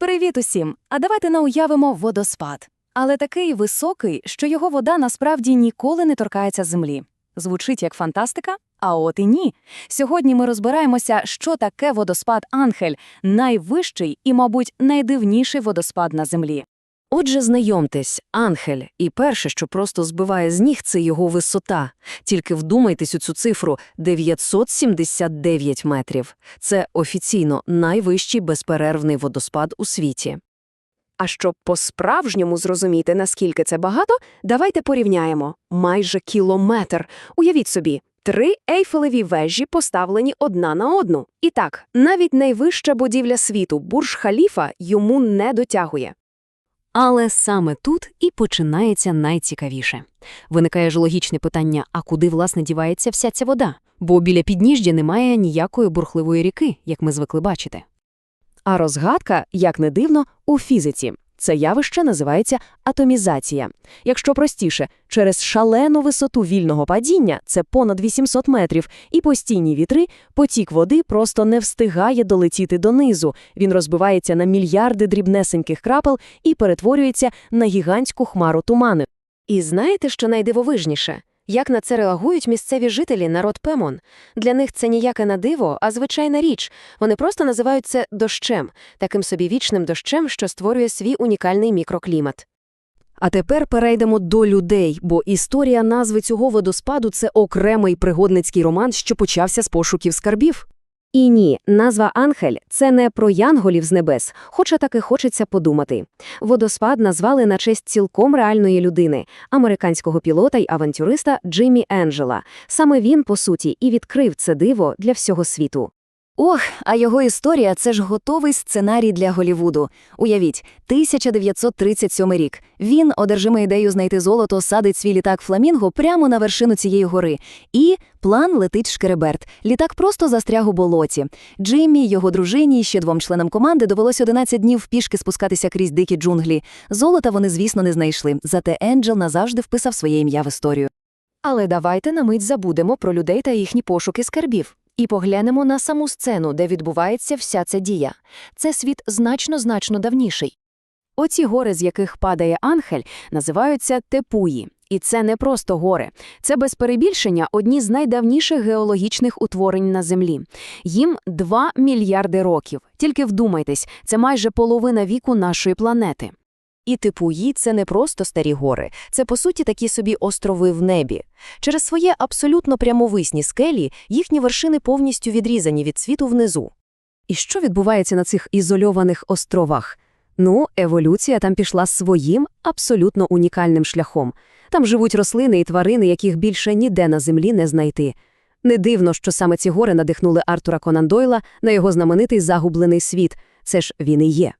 Привіт усім! А давайте науявимо водоспад. Але такий високий, що його вода насправді ніколи не торкається землі. Звучить як фантастика? А от і ні. Сьогодні ми розбираємося, що таке водоспад Анхель, найвищий і, мабуть, найдивніший водоспад на землі. Отже, знайомтесь, Анхель, і перше, що просто збиває з ніг, це його висота. Тільки вдумайтесь у цю цифру – 979 метрів. Це офіційно найвищий безперервний водоспад у світі. А щоб по-справжньому зрозуміти, наскільки це багато, давайте порівняємо. Майже кілометр. Уявіть собі, три ейфелеві вежі поставлені одна на одну. І так, навіть найвища будівля світу Бурж-Халіфа йому не дотягує. Але саме тут і починається найцікавіше. Виникає ж логічне питання, а куди, власне, дівається вся ця вода? Бо біля підніжжя немає ніякої бурхливої ріки, як ми звикли бачити. А розгадка, як не дивно, у фізиці. Це явище називається атомізація. Якщо простіше, через шалену висоту вільного падіння, це понад 800 метрів, і постійні вітри, потік води просто не встигає долетіти донизу. Він розбивається на мільярди дрібнесеньких крапел і перетворюється на гігантську хмару туману. І знаєте, що найдивовижніше? Як на це реагують місцеві жителі, народ Пемон? Для них це ніяке на диво, а звичайна річ. Вони просто називають це дощем, таким собі вічним дощем, що створює свій унікальний мікроклімат. А тепер перейдемо до людей, бо історія назви цього водоспаду – це окремий пригодницький роман, що почався з пошуків скарбів. І ні, назва Анхель – це не про янголів з небес, хоча так і хочеться подумати. Водоспад назвали на честь цілком реальної людини – американського пілота й авантюриста Джиммі Енджела. Саме він, по суті, і відкрив це диво для всього світу. Ох, а його історія – це ж готовий сценарій для Голівуду. Уявіть, 1937 рік. Він, одержимий ідею знайти золото, садить свій літак «Фламінго» прямо на вершину цієї гори. І план летить шкереберт. Літак просто застряг у болоті. Джиммі, його дружині і ще двом членам команди довелось 11 днів пішки спускатися крізь дикі джунглі. Золота вони, звісно, не знайшли, зате Енджел назавжди вписав своє ім'я в історію. Але давайте на мить забудемо про людей та їхні пошуки скарбів. І поглянемо на саму сцену, де відбувається вся ця дія. Це світ значно-значно давніший. Оці гори, з яких падає Анхель, називаються Тепуї. І це не просто гори. Це без перебільшення одні з найдавніших геологічних утворень на Землі. Їм 2 мільярди років. Тільки вдумайтесь, це майже половина віку нашої планети. І Типуї – це не просто старі гори, це, по суті, такі собі острови в небі. Через своє абсолютно прямовисні скелі їхні вершини повністю відрізані від світу внизу. І що відбувається на цих ізольованих островах? Ну, еволюція там пішла своїм абсолютно унікальним шляхом. Там живуть рослини і тварини, яких більше ніде на землі не знайти. Не дивно, що саме ці гори надихнули Артура Конан Дойла на його знаменитий загублений світ. Це ж він і є.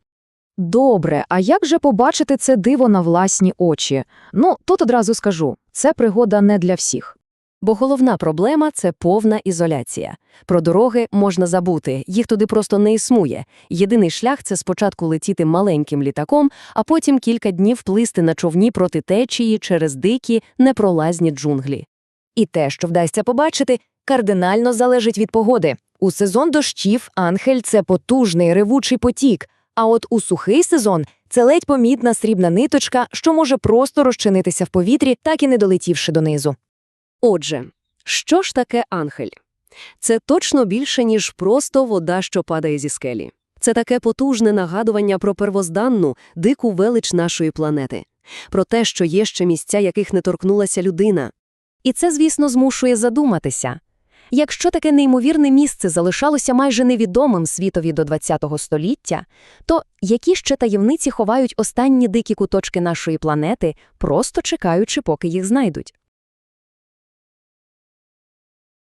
Добре, а як же побачити це диво на власні очі? Ну, тут одразу скажу, це пригода не для всіх. Бо головна проблема – це повна ізоляція. Про дороги можна забути, їх туди просто не існує. Єдиний шлях – це спочатку летіти маленьким літаком, а потім кілька днів плисти на човні проти течії через дикі, непролазні джунглі. І те, що вдасться побачити, кардинально залежить від погоди. У сезон дощів Анхель – це потужний ревучий потік, а от у сухий сезон – це ледь помітна срібна ниточка, що може просто розчинитися в повітрі, так і не долетівши донизу. Отже, що ж таке Анхель? Це точно більше, ніж просто вода, що падає зі скелі. Це таке потужне нагадування про первозданну, дику велич нашої планети, про те, що є ще місця, яких не торкнулася людина. І це, звісно, змушує задуматися. Якщо таке неймовірне місце залишалося майже невідомим світові до ХХ століття, то які ще таємниці ховають останні дикі куточки нашої планети, просто чекаючи, поки їх знайдуть?